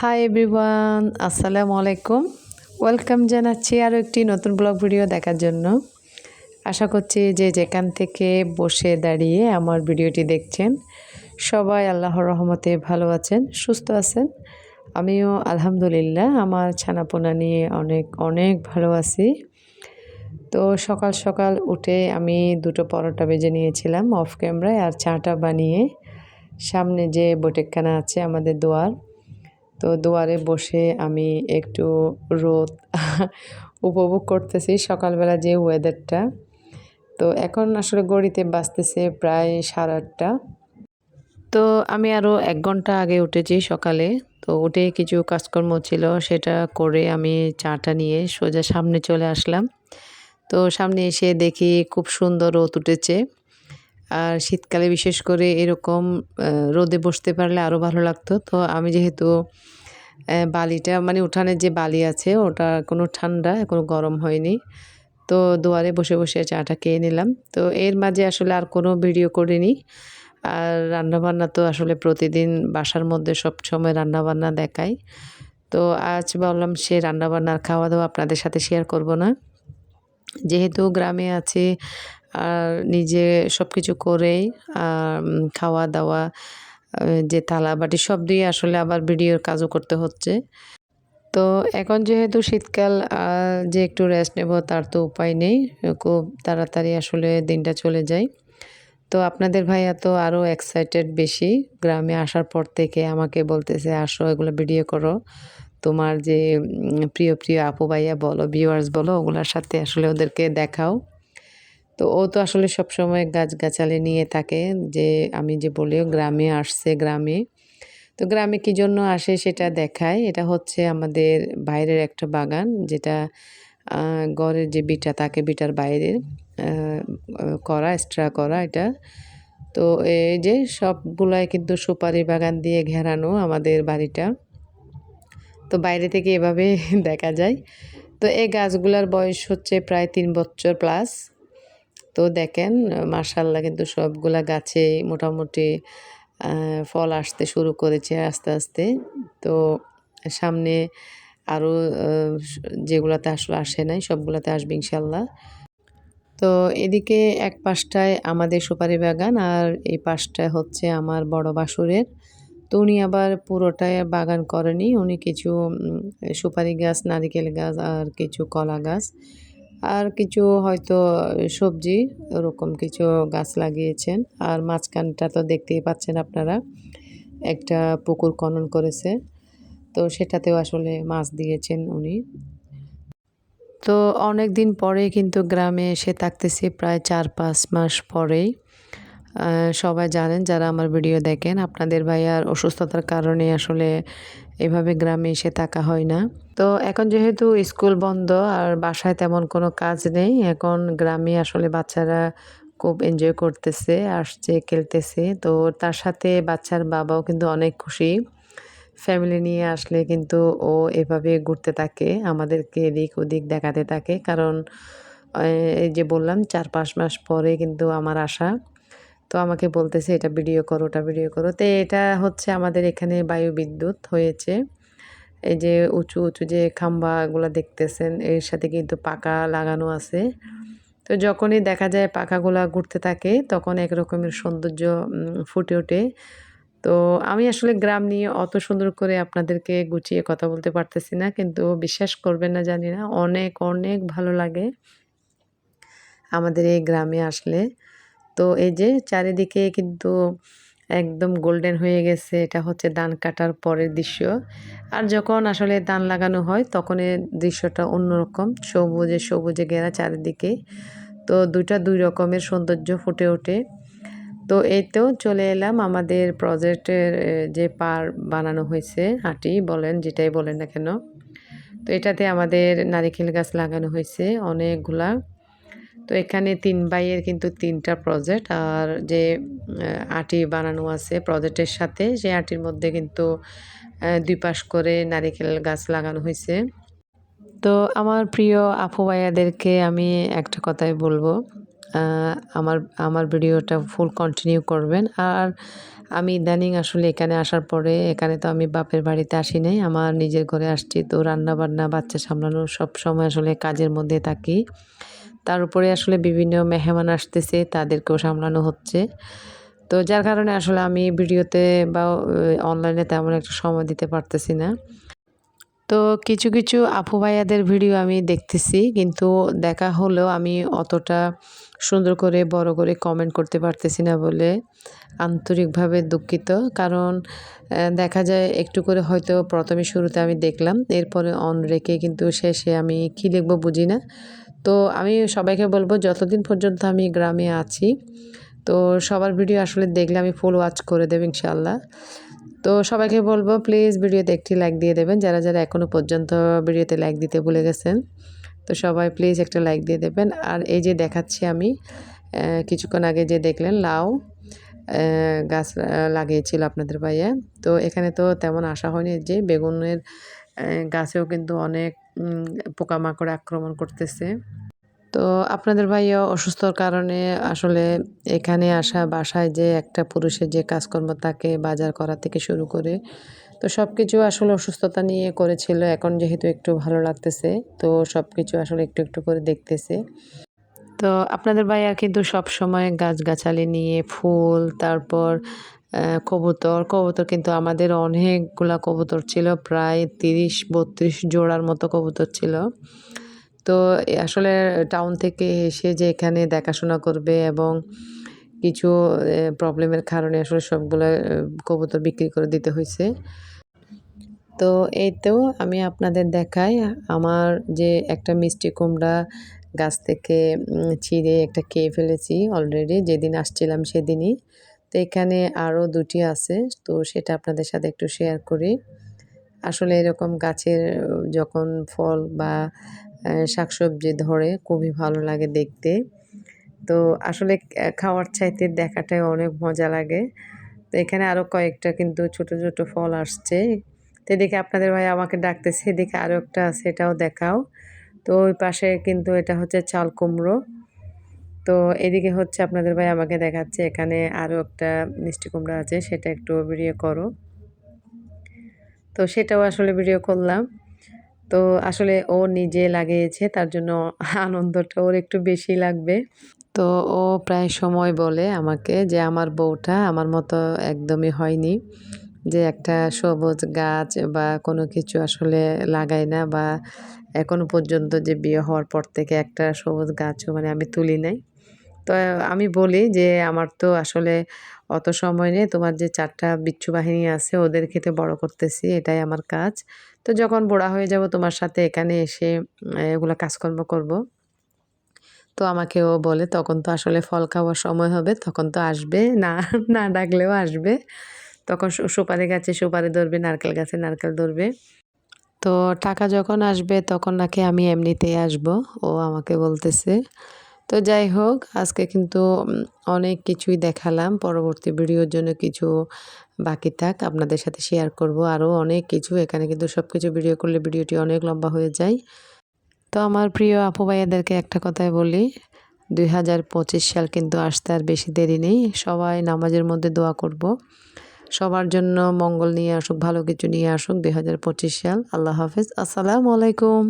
Hi everyone আসসালামু আলাইকুম welcome জানাচ্ছি আরও একটি নতুন ব্লগ ভিডিও দেখার জন্য। আশা করছি যে যেখান থেকে বসে দাঁড়িয়ে আমার ভিডিওটি দেখছেন, সবাই আল্লাহর রহমতে ভালো আছেন, সুস্থ আছেন। আমিও আলহামদুলিল্লাহ, আমার ছানাপোনা নিয়ে অনেক অনেক ভালো আছি। তো সকাল সকাল উঠে আমি দুটো পরোটা বেজে নিয়েছিলাম অফ ক্যামেরায় আর চাটা বানিয়ে সামনে যে বটেকখানা আছে আমাদের দোয়ার তো দুয়ারে বসে আমি একটু রোদ উপভোগ করতেছি সকালবেলা যে ওয়েদারটা তো এখন আসলে গড়িতে বাঁচতেছে প্রায় সাড়ে আটটা। তো আমি আরও এক ঘণ্টা আগে উঠেছি সকালে। তো উঠে কিছু কাজকর্ম ছিল, সেটা করে আমি চাটা নিয়ে সোজা সামনে চলে আসলাম। তো সামনে এসে দেখি খুব সুন্দর রোদ উঠেছে। আর শীতকালে বিশেষ করে এরকম রোদে বসতে পারলে আরও ভালো লাগতো। তো আমি যেহেতু বালিটা মানে উঠানের যে বালি আছে ওটা কোনো ঠান্ডা, কোনো গরম হয়নি। তো দুয়ারে বসে বসে চাটা খেয়ে নিলাম। তো এর মাঝে আসলে আর কোনো ভিডিও করিনি। আর রান্নাবান্না তো আসলে প্রতিদিন বাসার মধ্যে সব সময় রান্নাবান্না দেখাই। তো আজ বললাম সে রান্নাবান্নার খাওয়া দাওয়া আপনাদের সাথে শেয়ার করব না। যেহেতু গ্রামে আছি আর নিজে সব কিছু করেই খাওয়া দাওয়া যে থালা বাটি সব দিয়ে আসলে আবার ভিডিওর কাজও করতে হচ্ছে। তো এখন যেহেতু শীতকাল যে একটু রেস্ট নেব তার তো উপায় নেই। খুব তাড়াতাড়ি আসলে দিনটা চলে যায়। তো আপনাদের ভাইয়া তো আরও এক্সাইটেড বেশি। গ্রামে আসার পর থেকে আমাকে বলতেছে, আসো, এগুলো ভিডিও করো। তোমার যে প্রিয় প্রিয় আপু ভাইয়া বলো ভিউয়ার্স বলো, ওগুলোর সাথে আসলে ওদেরকে দেখাও। তো ও তো আসলে সবসময় গাছগাছালি নিয়ে থাকে যে আমি যে বলিও গ্রামে আসছে গ্রামে। তো গ্রামে কী জন্য আসে সেটা দেখায়। এটা হচ্ছে আমাদের বাইরের একটা বাগান যেটা গড়ের যে বিটা থাকে বিটার বাইরের করা এক্সট্রা করা এটা। তো এই যে সবগুলাই কিন্তু সুপারি বাগান দিয়ে ঘেরানো আমাদের বাড়িটা। তো বাইরে থেকে এভাবে দেখা যায়। তো এই গাছগুলার বয়স হচ্ছে প্রায় তিন বছর প্লাস। তো দেখেন মার্শাল্লাহ কিন্তু সবগুলা গাছে মোটামুটি ফল আসতে শুরু করেছে আস্তে আস্তে। তো সামনে আরও যেগুলাতে আসলে আসে নাই, সবগুলাতে আসবে ইনশাল্লাহ তো এদিকে এক পাশটায় আমাদের সুপারি বাগান আর এই পাশটায় হচ্ছে আমার বড় বাসুরের। তো উনি আবার পুরোটাই বাগান করেনি, উনি কিছু সুপারি গাছ, নারিকেল গাছ আর কিছু কলা গাছ। আর কিছু হয়তো সবজি, ওরকম কিছু গাছ লাগিয়েছেন। আর মাঝখানটা তো দেখতেই পাচ্ছেন আপনারা, একটা পুকুর খনন করেছে। তো সেটাতেও আসলে মাছ দিয়েছেন উনি। তো অনেক দিন পরে কিন্তু গ্রামে এসে থাকতেছি, প্রায় চার পাঁচ মাস পরেই। সবাই জানেন, যারা আমার ভিডিও দেখেন, আপনাদের ভাইয়ার অসুস্থতার কারণে আসলে এভাবে গ্রামে এসে থাকা হয় না। তো এখন যেহেতু স্কুল বন্ধ আর বাসায় তেমন কোনো কাজ নেই, এখন গ্রামে আসলে বাচ্চারা খুব এনজয় করতেছে, আসছে, খেলতেছে। তো তার সাথে বাচ্চার বাবাও কিন্তু অনেক খুশি। ফ্যামিলি নিয়ে আসলে কিন্তু ও এভাবে ঘুরতে থাকে, আমাদেরকে এদিক ওদিক দেখাতে থাকে। কারণ এই যে বললাম, চার পাঁচ মাস পরে কিন্তু আমার আশা তো আমাকে বলতেছে, এটা ভিডিও করো, ওটা ভিডিও করো। তো এটা হচ্ছে আমাদের এখানে বায়ু বিদ্যুৎ হয়েছে। এই যে উঁচু উঁচু যে খাম্বাগুলো দেখতেছেন, এর সাথে কিন্তু পাকা লাগানো আছে। তো যখনই দেখা যায় পাখাগুলা ঘুরতে থাকে, তখন এক রকমের সৌন্দর্য ফুটে ওঠে। তো আমি আসলে গ্রাম নিয়ে অত সুন্দর করে আপনাদেরকে গুছিয়ে কথা বলতে পারতেছি না, কিন্তু বিশ্বাস করবেন না, জানি না, অনেক অনেক ভালো লাগে আমাদের এই গ্রামে আসলে। তো এই যে চারিদিকে কিন্তু একদম গোল্ডেন হয়ে গেছে। এটা হচ্ছে ধান কাটার পরের দৃশ্য। আর যখন আসলে ধান লাগানো হয়, তখন এই দৃশ্যটা অন্যরকম। সবুজে সবুজে ঘেরা চারিদিকে। তো দুইটা দুই রকমের সৌন্দর্য ফুটে ওঠে। তো এই তো চলে এলাম আমাদের প্রজেক্টের যে পার বানানো হয়েছে হাঁটি বলেন যেটাই বলেন না কেন। তো এটাতে আমাদের নারিকেল গাছ লাগানো হয়েছে অনেকগুলা। তো এখানে তিন বাইয়ের কিন্তু তিনটা প্রজেক্ট আর যে আটি বানানো আছে প্রজেক্টের সাথে, সেই আটির মধ্যে কিন্তু দুই পাশ করে নারিকেল গাছ লাগানো হয়েছে। তো আমার প্রিয় আপু ভাইয়াদেরকে আমি একটা কথাই বলব আমার আমার ভিডিওটা ফুল কন্টিনিউ করবেন। আর আমি ইদানিং আসলে এখানে আসার পরে, এখানে তো আমি বাপের বাড়িতে আসি নাই, আমার নিজের ঘরে আসছি, তো রান্না বান্না বাচ্চা সামলানো সব সময় আসলে কাজের মধ্যে থাকি। তার উপরে আসলে বিভিন্ন মেহমান আসতেছে, তাদেরকেও সামলানো হচ্ছে। তো যার কারণে আসলে আমি ভিডিওতে বা অনলাইনে তেমন একটা সময় দিতে পারতেছি না। তো কিছু কিছু আপু ভাইয়াদের ভিডিও আমি দেখতেছি, কিন্তু দেখা হলেও আমি অতটা সুন্দর করে, বড় করে কমেন্ট করতে পারতেছি না বলে আন্তরিকভাবে দুঃখিত। কারণ দেখা যায় একটু করে হয়তো প্রথমে শুরুতে আমি দেখলাম, এরপরে অন রেখে কিন্তু শেষে আমি কী লিখব বুঝি না। তো আমি সবাইকে বলব যতদিন পর্যন্ত আমি গ্রামে আছি, তো সবার ভিডিও আসলে দেখলে আমি ফুল ওয়াচ করে দেবো ইনশাল্লাহ তো সবাইকে বলব প্লিজ ভিডিওতে একটি লাইক দিয়ে দেবেন, যারা যারা এখনও পর্যন্ত ভিডিওতে লাইক দিতে ভুলে গেছেন, তো সবাই প্লিজ একটা লাইক দিয়ে দেবেন। আর এই যে দেখাচ্ছি আমি কিছুক্ষণ আগে যে দেখলেন লাউ গাছ লাগিয়েছিল আপনাদের ভাইয়া তো এখানে তো তেমন আশা হয়নি যে বেগুনের গাছেও কিন্তু অনেক পোকামাকড় আক্রমণ করতেছে। তো আপনাদের ভাইয়া অসুস্থর কারণে আসলে এখানে আসা, বাসায় যে একটা পুরুষের যে কাজকর্ম তাকে বাজার করা থেকে শুরু করে, তো সব কিছু আসলে অসুস্থতা নিয়ে করেছিল। এখন যেহেতু একটু ভালো লাগতেছে, তো সব কিছু আসলে একটু একটু করে দেখতেছে। তো আপনাদের ভাইয়া কিন্তু সব সময় গাছগাছালি নিয়ে ফুল, তারপর কবুতর। কবুতর কিন্তু আমাদের অনেকগুলা কবুতর ছিল, প্রায় তিরিশ, বত্রিশ জোড়ার মতো কবুতর ছিল। তো আসলে টাউন থেকে এসে যে এখানে দেখাশোনা করবে এবং কিছু প্রবলেমের কারণে আসলে সবগুলো কবুতর বিক্রি করে দিতে হয়েছে তো এই তো আমি আপনাদের দেখাই, আমার যে একটা মিষ্টি কুমড়া গাছ থেকে ছিঁড়ে একটা খেয়ে ফেলেছি অলরেডি যেদিন আসছিলাম সেদিনই। তো এখানে আরও দুটি আছে, তো সেটা আপনাদের সাথে একটু শেয়ার করি। আসলে এরকম গাছের, যখন ফল বা শাকসবজি ধরে, খুবই ভালো লাগে দেখতে। তো আসলে খাওয়ার চাইতে দেখাটাই অনেক মজা লাগে। তো এখানে আরও কয়েকটা কিন্তু ছোট ছোট ফল আসছে। তো এদিকে আপনাদের ভাই আমাকে ডাকতেছে, এদিকে আরও একটা আছে, এটাও দেখাও। তো ওই পাশে কিন্তু এটা হচ্ছে চাল কুমড়ো। তো এদিকে হচ্ছে আপনাদের ভাই আমাকে দেখাচ্ছে, এখানে আরও একটা মিষ্টি কুমড়ো আছে, সেটা একটু ভিডিও করো। তো সেটাও আসলে ভিডিও করলাম। তো আসলে ও নিজে লাগিয়েছে, তার জন্য আনন্দটা ওর একটু বেশি লাগবে। তো ও প্রায় সময় বলে আমাকে যে আমার বউটা আমার মতো একদমই হয়নি, যে একটা সবুজ গাছ বা কোনো কিছু আসলে লাগাই না বা এখনও পর্যন্ত যে বিয়ে হওয়ার পর থেকে একটা সবুজ গাছও মানে আমি তুলি নাই। তো আমি বলি যে আমার তো আসলে অত সময় নেই। তোমার যে চারটা বিচ্ছু বাহিনী আছে, ওদের খেতে বড় করতেছি, এটাই আমার কাজ। তো যখন বড়া হয়ে যাব তোমার সাথে এখানে এসে এগুলো কাজকর্ম করব। তো আমাকে ও বলে, তখন তো আসলে ফল খাওয়ার সময় হবে, তখন তো আসবে। না না ডাকলেও আসবে। তখন সুপারি গাছে সুপারি ধরবে, নারকেল গাছে নারকেল ধরবে। তো টাকা যখন আসবে, তখন নাকি আমি এমনিতেই আসব। ও আমাকে বলতেছে তো যাই হোক, আজকে কিন্তু অনেক কিছুই দেখালাম। পরবর্তী ভিডিওর জন্য কিছু বাকি থাক, আপনাদের সাথে শেয়ার করব আরও অনেক কিছু। এখানে কিন্তু সব কিছু ভিডিও করলে ভিডিওটি অনেক লম্বা হয়ে যায়। তো আমার প্রিয় আপু ভাইয়াদেরকে একটা কথাই বলি, দুই হাজার পঁচিশ সাল কিন্তু আসতে আর বেশি দেরি নেই। সবাই নামাজের মধ্যে দোয়া করব। সবার জন্য মঙ্গল নিয়ে আসুক, ভালো কিছু নিয়ে আসুক দুই হাজার পঁচিশ সাল। আল্লাহ হাফেজ। আসসালামু আলাইকুম।